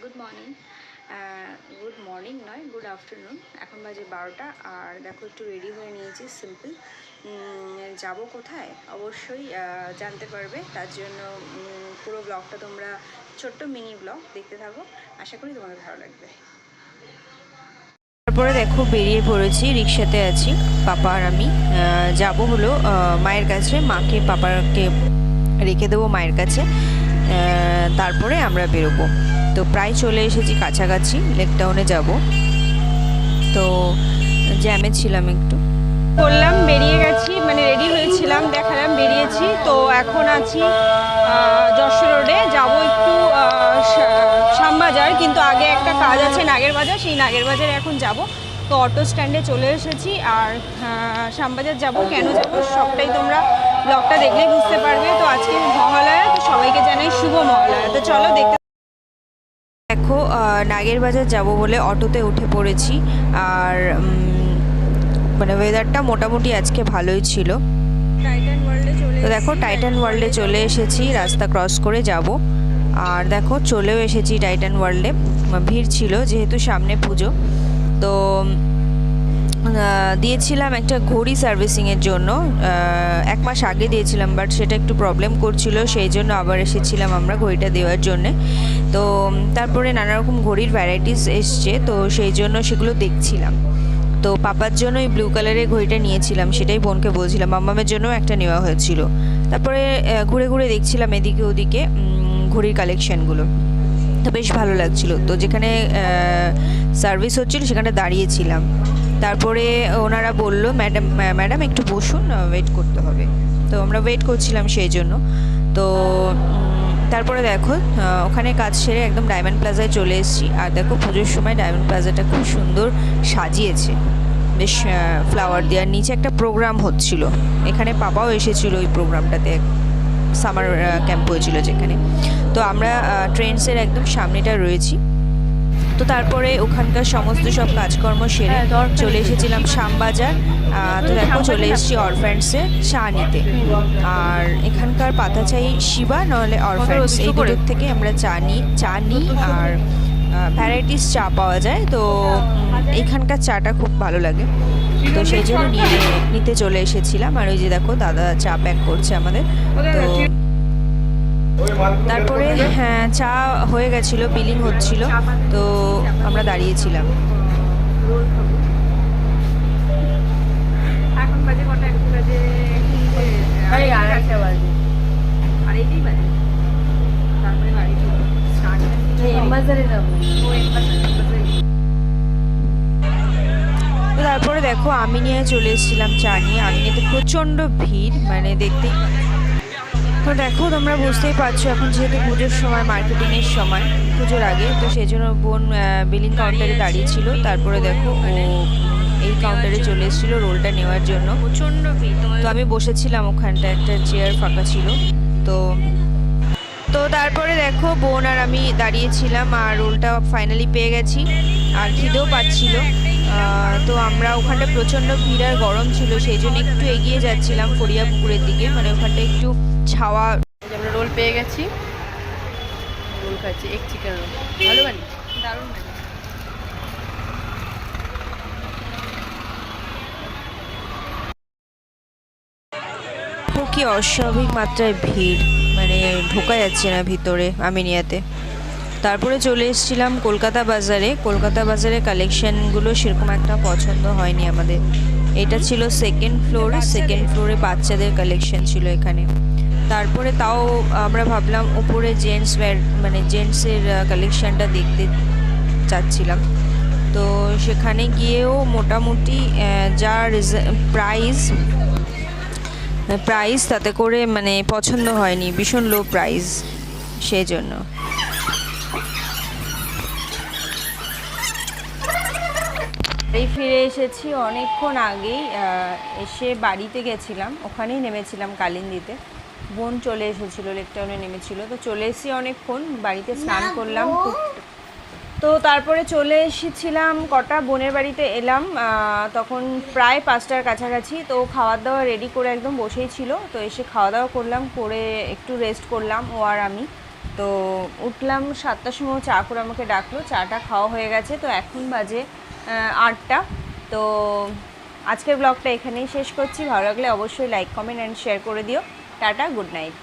Good morning good morning নয় good afternoon এখন বাজে বারোটা, আর দেখো একটু রেডি হয়ে নিয়েছি সিম্পল যাব কোথায়? অবশ্যই জানতে পারবে। তার জন্য পুরো ব্লগটা তোমরা ছোট্ট মিনি ব্লগ দেখতে থাকো। আশা করি তোমাদের ভালো লাগবে। তারপরে দেখো, বেরিয়ে পড়েছি, রিক্সাতে আছি, পাপা আর আমি। যাব হলো মায়ের কাছে। মাকে, পাপাকে রেখে দেবো মায়ের কাছে। তারপরে আমরা বেরোবো। তো প্রায় চলে এসেছি কাছাকাছি লেক টাউনে যাব। তো জ্যামে ছিলাম একটু। করলাম বেরিয়ে গেছি মানে রেডি হয়েছিলাম, দেখালাম, বেরিয়েছি। তো এখন আছি যশোর রোডে যাব একটু শ্যামবাজার, কিন্তু আগে একটা কাজ আছে, নাগের বাজার। সেই নাগের বাজারে এখন যাব। তো অটো স্ট্যান্ডে চলে এসেছি, আর শ্যামবাজার যাব। কেন যাব? সবটাই তোমরা ব্লগটা দেখলেই বুঝতে পারবে। তো আজকে মহালয়া তো সবাইকে জানাই শুভ মহালয়া। তো চলো দেখতে দেখো নাগের বাজার যাব বলে অটোতে উঠে পড়েছি। আর মানে ওয়েদারটা মোটামুটি আজকে ভালোই ছিল। টাইটান ওয়ার্ল্ডে তো দেখো টাইটান ওয়ার্ল্ডে চলে এসেছি রাস্তা ক্রস করে যাব। আর দেখো চলেও এসেছি টাইটান ওয়ার্ল্ডে ভিড় ছিল যেহেতু সামনে পুজো। তো দিয়েছিলাম একটা ঘড়ি সার্ভিসিংয়ের জন্য। এক মাস আগে দিয়েছিলাম বাট সেটা একটু প্রবলেম করছিল, সেই জন্য আবার এসেছিলাম আমরা ঘড়িটা দেওয়ার জন্যে। তো তারপরে নানা রকম ঘড়ির ভ্যারাইটিস এসছে, তো সেই জন্য সেগুলো দেখছিলাম। তো পাপার জন্য ওই ব্লু কালারের ঘড়িটা নিয়েছিলাম, সেটাই বোনকে বলছিলাম, মাম্মামের জন্য একটা নেওয়া হয়েছিল। তারপরে ঘুরে ঘুরে দেখছিলাম এদিকে ওদিকে ঘড়ির কালেকশানগুলো তো বেশ ভালো লাগছিল। তো যেখানে সার্ভিস হচ্ছিল, সেখানে দাঁড়িয়েছিলাম। তারপরে ওনারা বলল, ম্যাডাম ম্যাডাম, একটু বসুন ওয়েট করতে হবে। তো আমরা ওয়েট করছিলাম সেই জন্য। তো তারপরে দেখো ওখানে কাজ সেরে একদম ডায়মন্ড প্লাজায় চলে এসেছি। আর দেখো, পুজোর সময় ডায়মন্ড প্লাজাটা খুব সুন্দর সাজিয়েছে। বেশ ফ্লাওয়ার দেওয়ার নিচে একটা প্রোগ্রাম হচ্ছিল। এখানে পাপাও এসেছিল ওই প্রোগ্রামটাতে সামার ক্যাম্প হয়েছিল যেখানে। তো আমরা ট্রেন্ডসের একদম সামনেটা রয়েছি। তো তারপরে ওখানকার সমস্ত সব কাজকর্ম সেরে হ্যাঁ, চলে এসেছিলাম শ্যামবাজার তো দেখো চলে এসেছি অরফ্যান্ডসে চা নিতে আর এখানকার পাতা চাই শিবা নাহলে অরফ্যান্ডস এই দুটোর থেকে আমরা চা নিই চা নিই আর ভ্যারাইটিস চা পাওয়া যায়। তো এখানকার চাটা খুব ভালো লাগে। তো সেই জন্য নিয়ে নিতে চলে এসেছিলাম। আর ওই যে দেখো দাদা চা প্যাক করছে আমাদের। তো তারপরে হ্যাঁ চা হয়ে গেছিল বিলিং হচ্ছিল তো আমরা দাঁড়িয়েছিলাম। এখন বাজে কটা? এখন বাজে তিনটে বাজে। তারপরে বাড়ি বাজারে যাব। তো তারপরে দেখো আমি নিয়ে চলে এসেছিলাম চা নিয়ে। আমি নিয়ে তো প্রচণ্ড ভিড় মানে দেখতে তো দেখো তোমরা বুঝতেই পারছ এখন যেহেতু পুজোর সময় মার্কেটিংয়ের সময় পুজোর আগে তো সেই জন্য বোন বিলিং কাউন্টারে দাঁড়িয়ে ছিল। তারপরে দেখো ও এই কাউন্টারে চলে এসেছিল রোলটা নেওয়ার জন্য। তোমার তো আমি বসেছিলাম ওখানটা একটা চেয়ার ফাঁকা ছিল। তো তো তারপরে দেখো বোন আর আমি দাঁড়িয়েছিলাম আর রোলটা ফাইনালি পেয়ে গেছি। আর খিদেও পাচ্ছিল। তো আমরা ওখানটা প্রচণ্ড ভিড় আর গরম ছিল সেই জন্য একটু এগিয়ে যাচ্ছিলাম ফরিয়া পুকুরের দিকে। মানে ওখানটা একটু ছাওয়া আমরা রোল পেয়ে গেছি। রোল খাচ্ছি এক চিকেন রোল। ভালো বানি দারুণ কি অস্বাভাবিক মাত্রায় ভিড় মানে ঢোকা যাচ্ছে না ভিতরে আমিনিয়াতে। তারপরে চলে এসেছিলাম কলকাতা বাজারে। কলকাতা বাজারে কালেকশনগুলো সেরকম একটা পছন্দ হয়নি আমাদের। এটা ছিল সেকেন্ড ফ্লোর সেকেন্ড ফ্লোরে বাচ্চাদের কালেকশন ছিল এখানে। তারপরে তাও আমরা ভাবলাম উপরে জেন্টস মানে জেন্টসের কালেকশানটা দেখতে চাচ্ছিলাম। তো সেখানে গিয়েও মোটামুটি যা প্রাইস প্রাইস তাতে করে মানে পছন্দ হয়নি। ভীষণ লো প্রাইস সেই জন্য। এই ফিরে এসেছি অনেকক্ষণ আগেই এসে বাড়িতে গেছিলাম। ওখানেই নেমেছিলাম কালিন্দিতে। বোন চলে এসেছিল লেকটাউনে নেমেছিল। তো চলে এসেছি অনেকক্ষণ বাড়িতে স্নান করলাম। তো তারপরে চলে এসেছিলাম কটা বোনের বাড়িতে এলাম। তখন প্রায় পাঁচটার কাছাকাছি। তো খাওয়ার দাওয়া রেডি করে একদম বসেই ছিল। তো এসে খাওয়া দাওয়া করলাম করে একটু রেস্ট করলাম ও আর আমি। তো উঠলাম সাতটার সময় চা করে আমাকে ডাকলো। চাটা খাওয়া হয়ে গেছে। তো এখন বাজে আহ, আটটা। তো আজকের ব্লগটা এখানেই শেষ করছি। ভালো লাগলে অবশ্যই লাইক কমেন্ট অ্যান্ড শেয়ার করে দিও। Tata good night